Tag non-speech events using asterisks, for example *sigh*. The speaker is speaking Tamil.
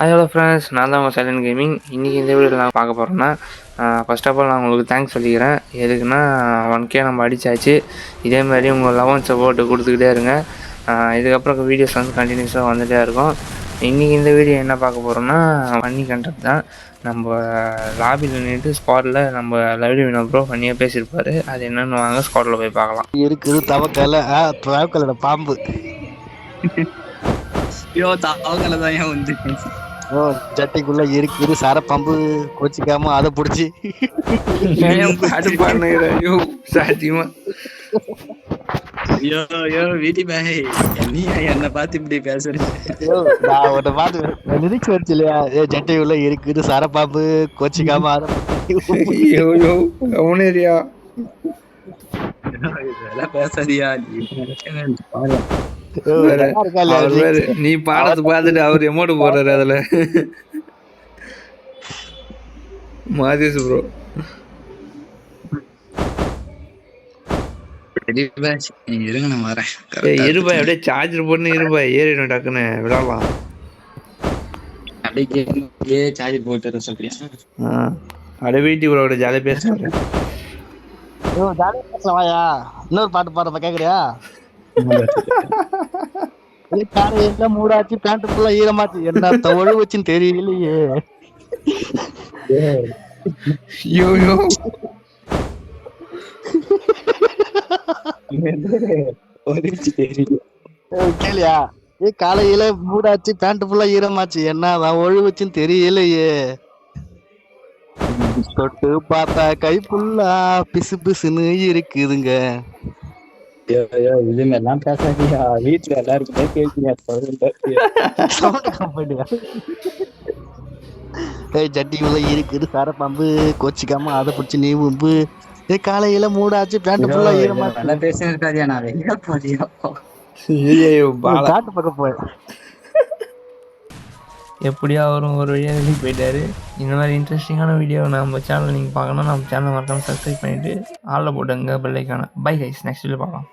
ஹாய் ஹலோ ஃப்ரெண்ட்ஸ் நான் தான் உங்கள் சைலண்ட் கேமிங் இன்றைக்கி இந்த வீடியோவில் நான் பார்க்க போகிறேன்னா ஃபர்ஸ்ட் ஆஃப் ஆல் நான் உங்களுக்கு தேங்க்ஸ் சொல்லிக்கிறேன். எதுக்குன்னா ஒன் கே நம்ம அடிச்சாச்சு. இதே மாதிரி உங்கள் லவ் அண்ட் சப்போர்ட் கொடுத்துக்கிட்டே இருங்க. இதுக்கப்புறம் வீடியோஸ் வந்து கண்டினியூஸாக வந்துகிட்டே இருக்கும். இன்றைக்கி இந்த வீடியோ என்ன பார்க்க போகிறோம்னா ஃபன்னி கண்டென்ட் தான். நம்ம லாபியில் நின்றுட்டு ஸ்குவாடில் நம்ம லைவ்லி வினோ ப்ரோ பண்ணியாக பேசியிருப்பாரு. அது என்னென்னு வாங்க ஸ்குவாடில் போய் பார்க்கலாம். இருக்குது தவக்கலை. தவக்கலோட பாம்பு. *laughs* ஐயோ தாவங்கள தான் ஏன் வந்து? ஓ ஜட்டிக்குள்ள இருக்குது சர பாம்பு கோச்சிக்காம அதை பிடிச்சி. பாட்டு ஐயோ சாத்தியமா. ஐயோ ஐயோ வீட்டி பாய். நீ என்ன பார்த்து இப்படி பேசுறீங்க? நான் உன்னை பார்த்து லிரிக்ஸ் வச்சு இல்லையா? ஏ ஜட்டிக்குள்ள இருக்குது சர பாம்பு கோச்சிக்காம அதை. ஐயோ ஐயோ கவுனேரியா இதெல்லாம் பேசாதியா நீ. நீ பாடத்தை பார்த்துட்டு அவர் எமோட்டு போடுறாரு அதுல. மாதேஷ் ப்ரோ இருங்க நான் வரேன். இருபாய் அப்படியே சார்ஜர் போட்டு இருபாய் ஏறிடும் டக்குன்னு. விடலாம் அப்படியே கேட்கே சார்ஜ் போட்டு சொல்றியா? அப்படியே வீட்டு ப்ரோட ஜாலியாக பேசுவாரு ஓ ஜாலியா பேசலாம் வாயா? இன்னொரு பாட்டு பாடுறப்ப கேக்குறியா? ஏ, காரை எல்லாம் மூடாச்சு பேண்ட் ஃபுல்லா ஈரமாச்சு. என்ன ஒழு வச்சுன்னு தெரியலையே. ஐயோ கேளியா. ஏ காலையில மூடாச்சு பேண்ட் ஃபுல்லா ஈரமாச்சு. என்ன அதான் ஒழு வச்சுன்னு தெரியலையே. தொட்டு பார்த்தா கை ஃபுல்லா பிசு பிசுன்னு இருக்குதுங்க. இது மாதிரிலாம் பேசாதியா வீட்டுல எல்லாருக்குமே கேட்குங்க ஏய் ஜட்டிக்குள்ள இருக்குது. சார பாம்பு கோச்சிக்காம அதை பிடிச்சி நீ உம்பு. ஏ காலையில மூடாச்சு பேண்ட் ஃபுல்லா நல்லா நான் வெளியே பாலா. காட்டு பக்கம் போய். எப்படியோ அவரும் ஒரு வழியாக வெளியே போயிட்டாரு. இந்த மாதிரி இன்ட்ரெஸ்டிங்கான வீடியோ நம்ம சேனல் நீங்கள் பார்க்கணும் நம்ம சேனல் மறக்காம சப்ஸ்கிரைப் பண்ணிவிட்டு ஆளில் போட்டுங்க பெல்லைக்கான பை கைஸ் நெக்ஸ்ட் வீடியோ பார்க்கலாம்.